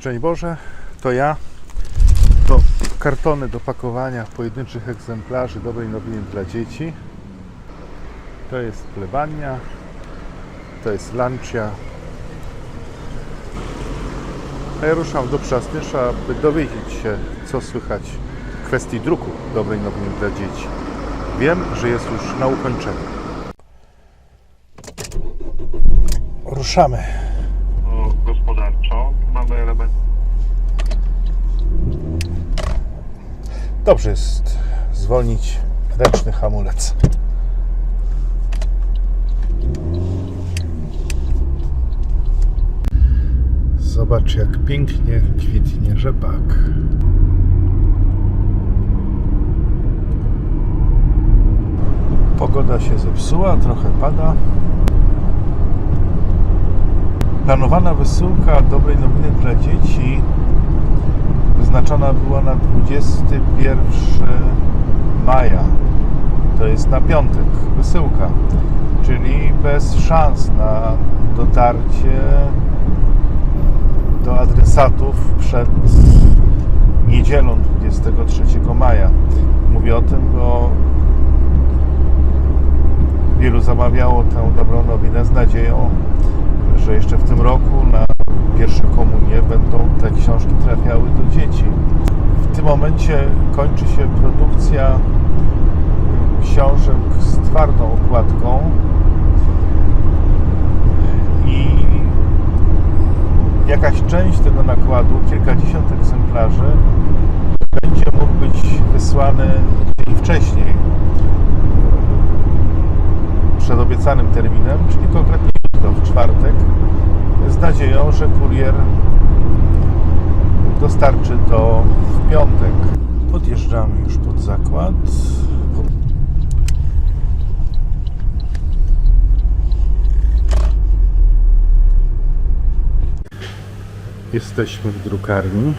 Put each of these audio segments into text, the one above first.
Szczęść Boże, to ja. To kartony do pakowania pojedynczych egzemplarzy dobrej nowiny dla dzieci. To jest plebania. To jest lancia. A ja ruszam do Przasnysza, by dowiedzieć się, co słychać w kwestii druku dobrej nowiny dla dzieci. Wiem, że jest już na ukończeniu. Ruszamy. Dobrze jest zwolnić ręczny hamulec. Zobacz, jak pięknie kwitnie rzepak. Pogoda się zepsuła, trochę pada. Planowana wysyłka dobrej nowiny dla dzieci wyznaczona była na 21 maja. To jest na piątek, wysyłka. Czyli bez szans na dotarcie do adresatów przed niedzielą 23 maja. Mówię o tym, bo wielu zamawiało tę dobrą nowinę z nadzieją, że jeszcze w tym roku na pierwsze komunie będą te książki trafiały do dzieci. W tym momencie kończy się produkcja książek z twardą okładką i jakaś część tego nakładu, kilkadziesiąt egzemplarzy, będzie mógł być wysłany dzień wcześniej, przed obiecanym terminem, czyli konkretnie w czwartek, nadzieją, że kurier dostarczy to w piątek. Podjeżdżamy już pod zakład. Jesteśmy w drukarni.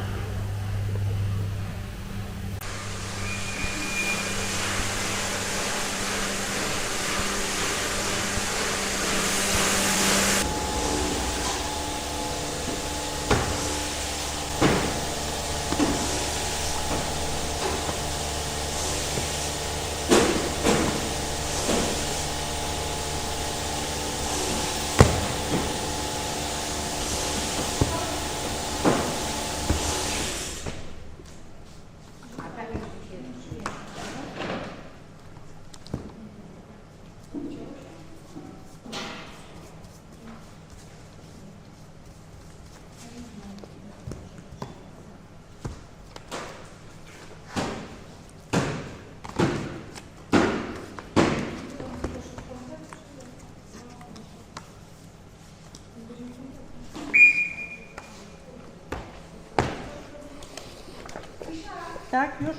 Tak, już?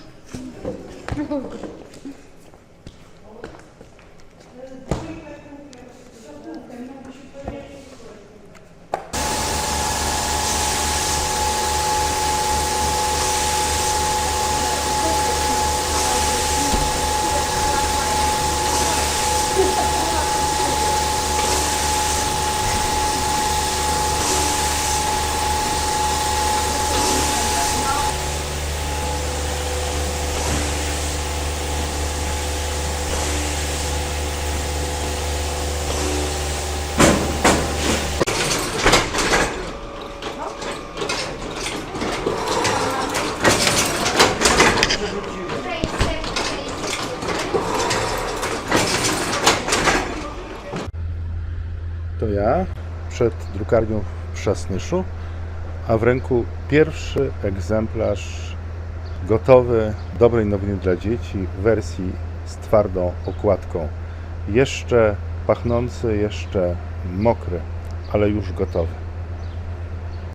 To ja przed drukarnią w Przasnyszu, a w ręku pierwszy egzemplarz gotowy dobrej nowiny dla dzieci w wersji z twardą okładką. Jeszcze pachnący, jeszcze mokry, ale już gotowy.